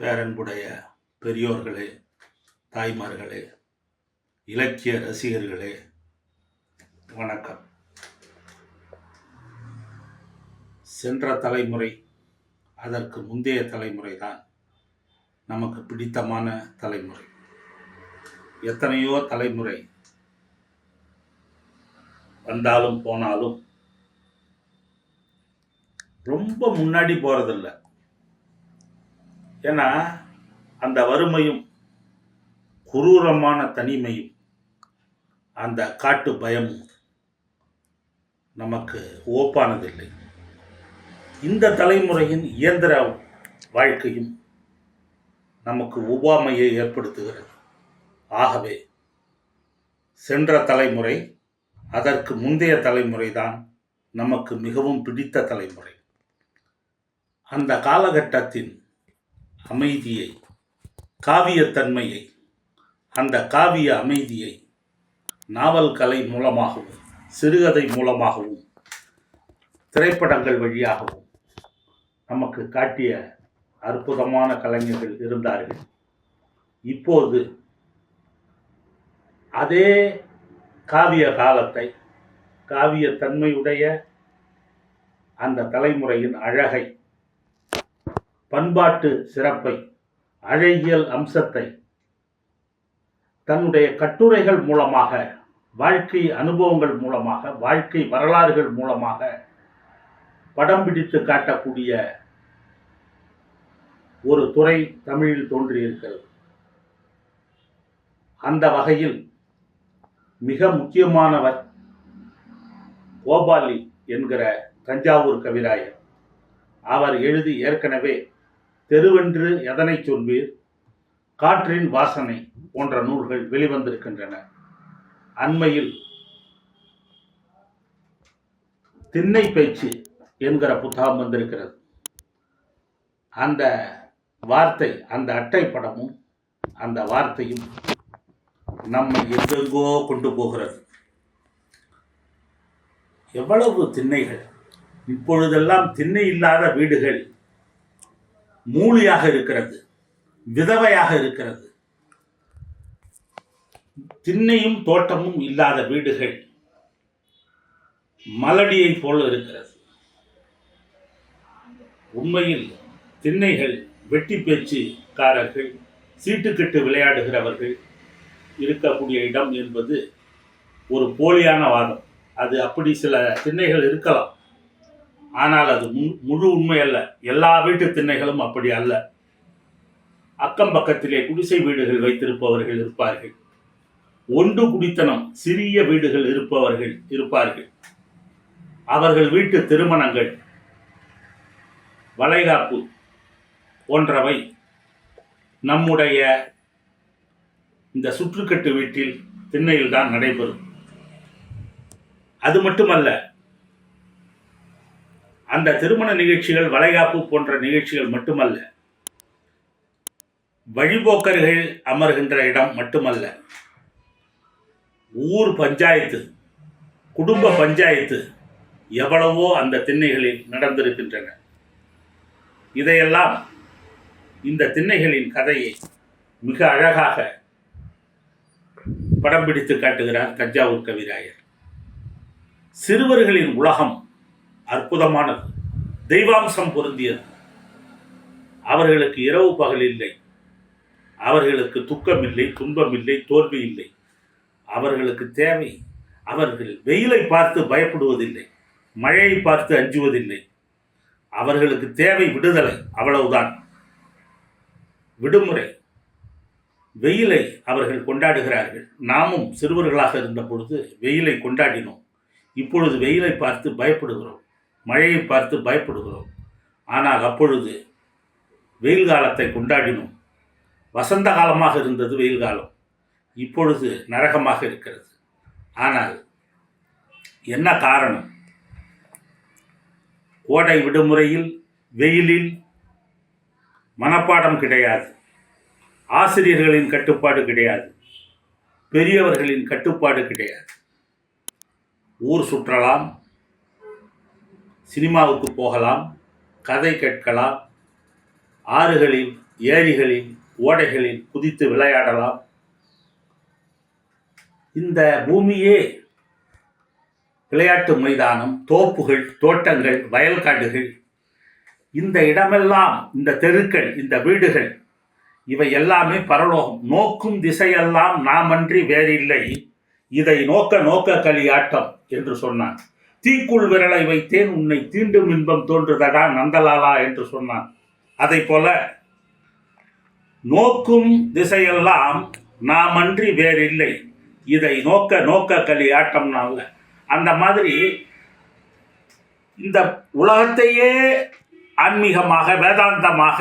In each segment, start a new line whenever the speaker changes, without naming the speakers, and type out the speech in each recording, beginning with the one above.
பேரன்புடைய பெரியோர்களே தாய்மார்களே இலக்கிய ரசிகர்களே வணக்கம். சென்ற தலைமுறை அதற்கு முந்தைய தலைமுறை தான் நமக்கு பிடித்தமான தலைமுறை. எத்தனையோ தலைமுறை வந்தாலும் போனாலும் ரொம்ப முன்னாடி போகிறதில்ல ஏன்னா அந்த வறுமையும் குரூரமான தனிமையும் அந்த காட்டு பயமும் நமக்கு ஓப்பானதில்லை இந்த தலைமுறையின் இயந்திர வாழ்க்கையும் நமக்கு ஒவ்வாமையை ஏற்படுத்துகிறது. ஆகவே சென்ற தலைமுறை அதற்கு முந்தைய தலைமுறை தான் நமக்கு மிகவும் பிடித்த தலைமுறை. அந்த காலகட்டத்தின் அமைதியை காவியத்தன்மையை அந்த காவிய அமைதியை நாவல் கலை மூலமாகவும் சிறுகதை மூலமாகவும் திரைப்படங்கள் வழியாகவும் நமக்கு காட்டிய அற்புதமான கலைஞர்கள் இருந்தார்கள். இப்போது அதே காவிய காலத்தை காவியத்தன்மையுடைய அந்த தலைமுறையின் அழகை பண்பாட்டு சிறப்பை அழகியல் அம்சத்தை தன்னுடைய கட்டுரைகள் மூலமாக வாழ்க்கை அனுபவங்கள் மூலமாக வாழ்க்கை வரலாறுகள் மூலமாக படம் பிடித்து காட்டக்கூடிய ஒரு துறை தமிழில் தோன்றியிருக்கிறது. அந்த வகையில் மிக முக்கியமானவர் கோபாலி என்கிற தஞ்சாவூர் கவிராயர். அவர் எழுதி ஏற்கனவே தெருவென்று எதனை சொல்வீர்? காற்றின் வாசனை போன்ற நூல்கள் வெளிவந்திருக்கின்றன. அண்மையில் திண்ணை பேச்சு என்கிற புத்தகம் வந்திருக்கிறது. அந்த வார்த்தை அந்த அட்டை படமும் அந்த வார்த்தையும் நம்மை எங்கெங்கோ கொண்டு போகிறது. எவ்வளவு திண்ணைகள் இப்பொழுதெல்லாம் திண்ணை இல்லாத வீடுகள் மூலியாக இருக்கிறது விதவையாக இருக்கிறது. திண்ணையும் தோட்டமும் இல்லாத வீடுகள் மலடியை போல இருக்கிறது. உண்மையில் திண்ணைகள் வெட்டி பேச்சுக்காரர்கள் சீட்டுக்கட்டு விளையாடுகிறவர்கள் இருக்கக்கூடிய இடம் என்பது ஒரு போலியான வாதம். அது அப்படி சில திண்ணைகள் இருக்கலாம். ஆனால் அது மு முழு உண்மை அல்ல. எல்லா வீட்டு திண்ணைகளும் அப்படி அல்ல. அக்கம் பக்கத்திலே குடிசை வீடுகள் வைத்திருப்பவர்கள் இருப்பார்கள். ஒன்று குடித்தனம் சிறிய வீடுகள் இருப்பவர்கள் இருப்பார்கள். அவர்கள் வீட்டு திருமணங்கள் வளைகாப்பு போன்றவை நம்முடைய இந்த சுற்றுக்கட்டு வீட்டில் திண்ணையில் தான் நடைபெறும். அது மட்டுமல்ல அந்த திருமண நிகழ்ச்சிகள் வளைகாப்பு போன்ற நிகழ்ச்சிகள் மட்டுமல்ல வழிபோக்கர்கள் அமர்கின்ற இடம் மட்டுமல்ல ஊர் பஞ்சாயத்து குடும்ப பஞ்சாயத்து எவ்வளவோ அந்த திண்ணைகளில் நடந்திருக்கின்றன. இதையெல்லாம் இந்த திண்ணைகளின் கதையை மிக அழகாக படம் பிடித்து காட்டுகிறார் தஞ்சாவூர் கவிராயர். சிறுவர்களின் உலகம் அற்புதமானது. தெய்வாம்சம் பொருந்தியது. அவர்களுக்கு இரவு பகல் இல்லை. அவர்களுக்கு துக்கம் இல்லை துன்பம் இல்லை தோல்வி இல்லை. அவர்களுக்கு தேவை. அவர்கள் வெயிலை பார்த்து பயப்படுவதில்லை. மழையை பார்த்து அஞ்சுவதில்லை. அவர்களுக்கு தேவை விடுதலை அவ்வளவுதான். விடுமுறை. வெயிலை அவர்கள் கொண்டாடுகிறார்கள். நாமும் சிறுவர்களாக இருந்த பொழுது வெயிலை கொண்டாடினோம். இப்பொழுது வெயிலை பார்த்து பயப்படுகிறோம். மழையை பார்த்து பயப்படுகிறோம். ஆனால் அப்பொழுது வெயில் காலத்தை கொண்டாடினோம். வசந்த காலமாக இருந்தது வெயில் காலம். இப்பொழுது நரகமாக இருக்கிறது. ஆனால் என்ன காரணம்? கோடை விடுமுறையில் வெயிலில் மனப்பாடம் கிடையாது. ஆசிரியர்களின் கட்டுப்பாடு கிடையாது. பெரியவர்களின் கட்டுப்பாடு கிடையாது. ஊர் சுற்றலாம் சினிமாவுக்கு போகலாம் கதை கேட்கலாம் ஆறுகளில் ஏரிகளில் ஓடைகளில் குதித்து விளையாடலாம். இந்த பூமியே விளையாட்டு மைதானம் தோப்புகள் தோட்டங்கள் வயல்காடுகள். இந்த இடமெல்லாம் இந்த தெருக்கள் இந்த வீடுகள் இவை எல்லாமே பரலோகம் நோக்கும் திசையெல்லாம் நாமன்றி வேறில்லை. இதை நோக்க நோக்க களியாட்டம் என்று சொன்னான். தீக்குள் விரலை வைத்தேன் உன்னை தீண்டும் இன்பம் தோன்றுதடா நந்தலாலா என்று சொன்னான். அதை போல நோக்கும் திசையெல்லாம் நாம் அன்றி வேறில்லை. இதை நோக்க நோக்க களியாட்டம்னால அந்த மாதிரி இந்த உலகத்தையே ஆன்மீகமாக வேதாந்தமாக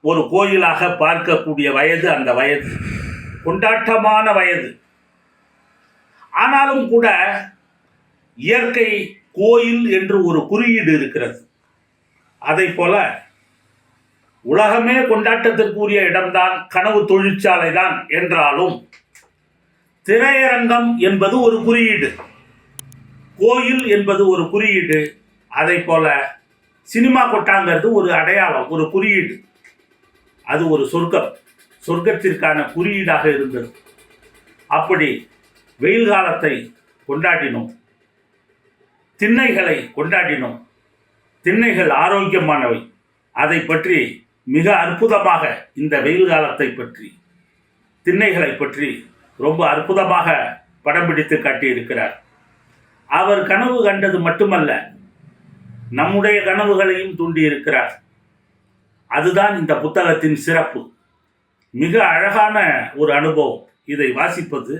ஒரு கோயிலாக பார்க்கக்கூடிய வயது அந்த வயது. கொண்டாட்டமான வயது. ஆனாலும் கூட இயற்கை கோயில் என்று ஒரு குறியீடு இருக்கிறது. அதை போல உலகமே கொண்டாட்டத்திற்குரிய இடம்தான் கனவு தொழிற்சாலை தான் என்றாலும் திரையரங்கம் என்பது ஒரு குறியீடு. கோயில் என்பது ஒரு குறியீடு. அதை போல சினிமா கொட்டாங்கிறது ஒரு அடையாளம் ஒரு குறியீடு. அது ஒரு சொர்க்கம். சொர்க்கத்திற்கான குறியீடாக இருந்தது. அப்படி வெயில் காலத்தை கொண்டாடினோம். திண்ணைகளை கொண்டாடினோம். திண்ணைகள் ஆரோக்கியமானவை. அதை பற்றி மிக அற்புதமாக இந்த வெயில் காலத்தை பற்றி திண்ணைகளை பற்றி ரொம்ப அற்புதமாக படம் பிடித்து காட்டியிருக்கிறார். அவர் கனவு கண்டது மட்டுமல்ல நம்முடைய கனவுகளையும் தூண்டியிருக்கிறார். அதுதான் இந்த புத்தகத்தின் சிறப்பு. மிக அழகான ஒரு அனுபவம். இதை வாசிப்பது